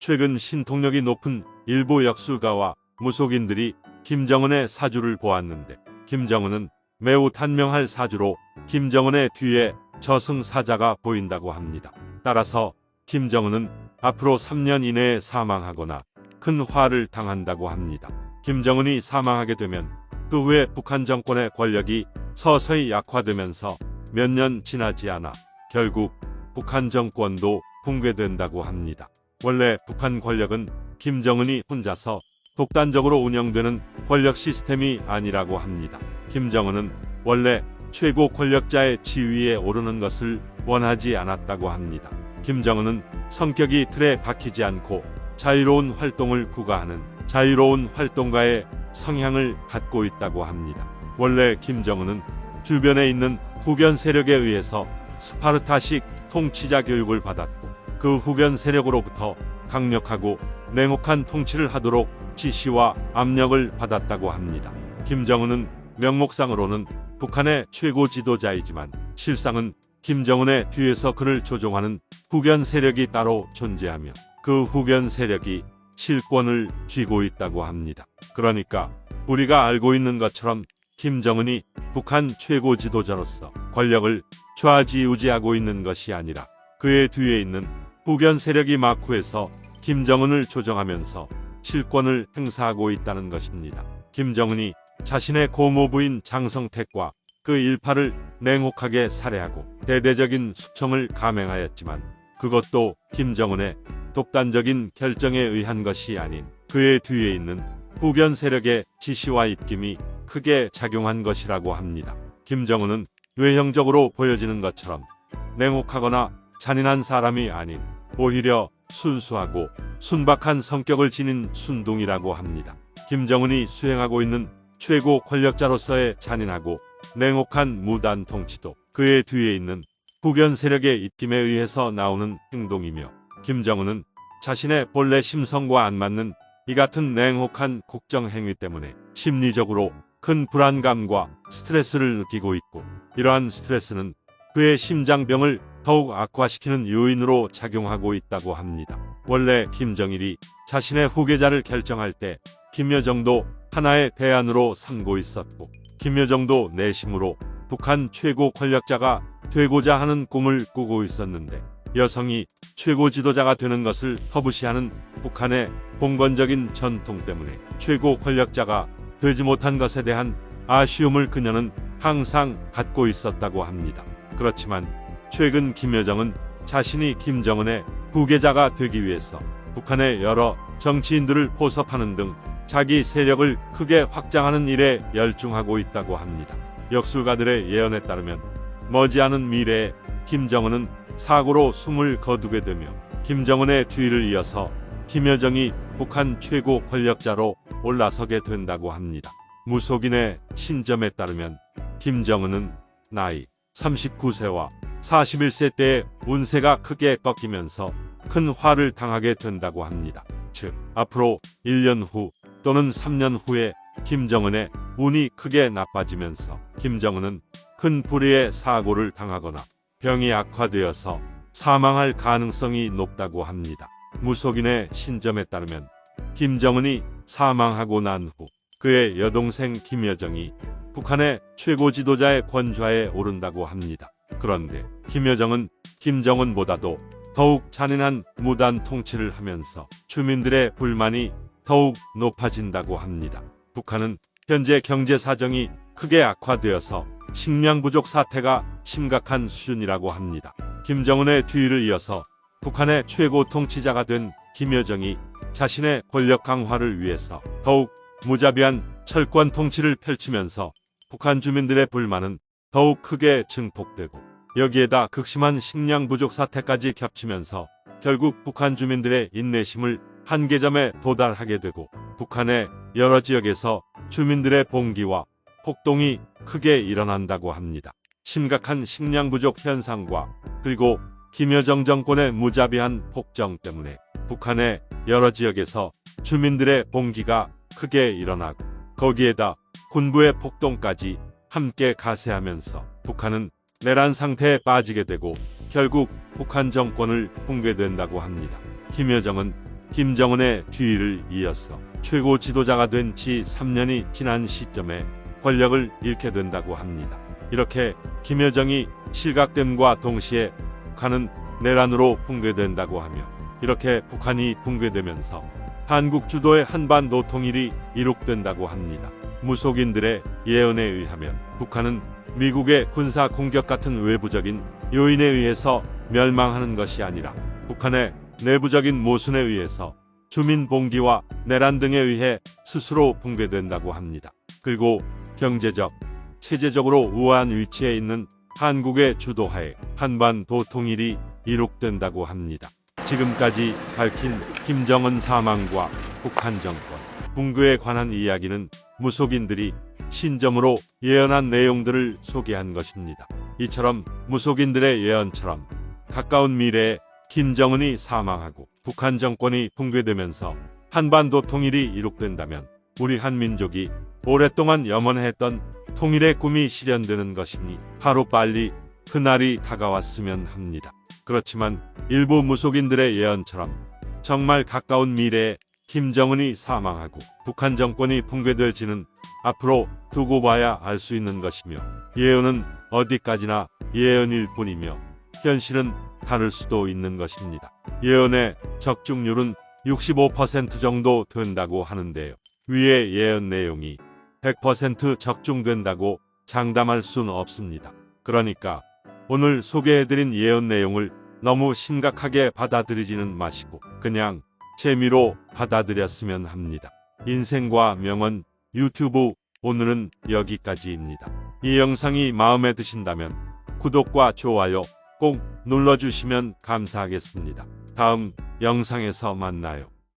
최근 신통력이 높은 일부 역술가와 무속인들이 김정은의 사주를 보았는데 김정은은 매우 단명할 사주로 김정은의 뒤에 저승사자가 보인다고 합니다. 따라서 김정은은 앞으로 3년 이내에 사망하거나 큰 화를 당한다고 합니다. 김정은이 사망하게 되면 그 후에 북한 정권의 권력이 서서히 약화되면서 몇 년 지나지 않아 결국 북한 정권도 붕괴된다고 합니다. 원래 북한 권력은 김정은이 혼자서 독단적으로 운영되는 권력 시스템이 아니라고 합니다. 김정은은 원래 최고 권력자의 지위에 오르는 것을 원하지 않았다고 합니다. 김정은은 성격이 틀에 박히지 않고 자유로운 활동을 구가하는 자유로운 활동가의 성향을 갖고 있다고 합니다. 원래 김정은은 주변에 있는 후견 세력에 의해서 스파르타식 통치자 교육을 받았고 그 후견 세력으로부터 강력하고 냉혹한 통치를 하도록 지시와 압력을 받았다고 합니다. 김정은은 명목상으로는 북한의 최고 지도자이지만 실상은 김정은의 뒤에서 그를 조종하는 후견 세력이 따로 존재하며 그 후견 세력이 실권을 쥐고 있다고 합니다. 그러니까 우리가 알고 있는 것처럼 김정은이 북한 최고 지도자로서 권력을 좌지우지하고 있는 것이 아니라 그의 뒤에 있는 후견 세력이 마쿠에서 김정은을 조정하면서 실권을 행사하고 있다는 것입니다. 김정은이 자신의 고모부인 장성택과 그 일파를 냉혹하게 살해하고 대대적인 숙청을 감행하였지만 그것도 김정은의 독단적인 결정에 의한 것이 아닌 그의 뒤에 있는 후견 세력의 지시와 입김이 크게 작용한 것이라고 합니다. 김정은은 외형적으로 보여지는 것처럼 냉혹하거나 잔인한 사람이 아닌 오히려 순수하고 순박한 성격을 지닌 순둥이라고 합니다. 김정은이 수행하고 있는 최고 권력자로서의 잔인하고 냉혹한 무단 통치도 그의 뒤에 있는 후견 세력의 입김에 의해서 나오는 행동이며 김정은은 자신의 본래 심성과 안 맞는 이 같은 냉혹한 국정 행위 때문에 심리적으로 큰 불안감과 스트레스를 느끼고 있고 이러한 스트레스는 그의 심장병을 더욱 악화시키는 요인으로 작용하고 있다고 합니다. 원래 김정일이 자신의 후계자를 결정할 때 김여정도 하나의 대안으로 삼고 있었고 김여정도 내심으로 북한 최고 권력자가 되고자 하는 꿈을 꾸고 있었는데 여성이 최고 지도자가 되는 것을 터부시하는 북한의 봉건적인 전통 때문에 최고 권력자가 되지 못한 것에 대한 아쉬움을 그녀는 항상 갖고 있었다고 합니다. 그렇지만 최근 김 여정은 자신이 김정은의 후계자가 되기 위해서 북한의 여러 정치인들을 포섭하는 등 자기 세력을 크게 확장하는 일에 열중하고 있다고 합니다. 역술가들의 예언에 따르면 머지않은 미래에 김정은은 사고로 숨을 거두게 되며 김정은의 뒤를 이어서 김여정이 북한 최고 권력자로 올라서게 된다고 합니다. 무속인의 신점에 따르면 김정은은 나이 39세와 41세 때의 운세가 크게 꺾이면서 큰 화를 당하게 된다고 합니다. 즉, 앞으로 1년 후 또는 3년 후에 김정은의 운이 크게 나빠지면서 김정은은 큰 불의의 사고를 당하거나 병이 악화되어서 사망할 가능성이 높다고 합니다. 무속인의 신점에 따르면 김정은이 사망하고 난 후 그의 여동생 김여정이 북한의 최고 지도자의 권좌에 오른다고 합니다. 그런데 김여정은 김정은보다도 더욱 잔인한 무단 통치를 하면서 주민들의 불만이 더욱 높아진다고 합니다. 북한은 현재 경제 사정이 크게 악화되어서 식량 부족 사태가 심각한 수준이라고 합니다. 김정은의 뒤를 이어서 북한의 최고 통치자가 된 김여정이 자신의 권력 강화를 위해서 더욱 무자비한 철권 통치를 펼치면서 북한 주민들의 불만은 더욱 크게 증폭되고 여기에다 극심한 식량 부족 사태까지 겹치면서 결국 북한 주민들의 인내심을 한계점에 도달하게 되고 북한의 여러 지역에서 주민들의 봉기와 폭동이 크게 일어난다고 합니다. 심각한 식량 부족 현상과 그리고 김여정 정권의 무자비한 폭정 때문에 북한의 여러 지역에서 주민들의 봉기가 크게 일어나고 거기에다 군부의 폭동까지 함께 가세하면서 북한은 내란 상태에 빠지게 되고 결국 북한 정권을 붕괴된다고 합니다. 김여정은 김정은의 뒤를 이어서 최고 지도자가 된 지 3년이 지난 시점에 권력을 잃게 된다고 합니다. 이렇게 김여정이 실각됨과 동시에 북한은 내란으로 붕괴된다고 하며 이렇게 북한이 붕괴되면서 한국 주도의 한반도 통일이 이룩된다고 합니다. 무속인들의 예언에 의하면 북한은 미국의 군사 공격 같은 외부적인 요인에 의해서 멸망하는 것이 아니라 북한의 내부적인 모순에 의해서 주민 봉기와 내란 등에 의해 스스로 붕괴된다고 합니다. 그리고 경제적, 체제적으로 우아한 위치에 있는 한국의 주도하에 한반도 통일이 이룩된다고 합니다. 지금까지 밝힌 김정은 사망과 북한 정권 붕괴에 관한 이야기는 무속인들이 신점으로 예언한 내용들을 소개한 것입니다. 이처럼 무속인들의 예언처럼 가까운 미래에 김정은이 사망하고 북한 정권이 붕괴되면서 한반도 통일이 이룩된다면 우리 한민족이 오랫동안 염원했던 통일의 꿈이 실현되는 것이니 하루 빨리 그날이 다가왔으면 합니다. 그렇지만 일부 무속인들의 예언처럼 정말 가까운 미래에 김정은이 사망하고 북한 정권이 붕괴될지는 앞으로 두고 봐야 알 수 있는 것이며 예언은 어디까지나 예언일 뿐이며 현실은 다를 수도 있는 것입니다. 예언의 적중률은 65% 정도 된다고 하는데요. 위의 예언 내용이 100% 적중된다고 장담할 수는 없습니다. 그러니까 오늘 소개해드린 예언 내용을 너무 심각하게 받아들이지는 마시고 그냥 재미로 받아들였으면 합니다. 인생과 명언 유튜브 오늘은 여기까지입니다. 이 영상이 마음에 드신다면 구독과 좋아요 꼭 눌러주시면 감사하겠습니다. 다음 영상에서 만나요.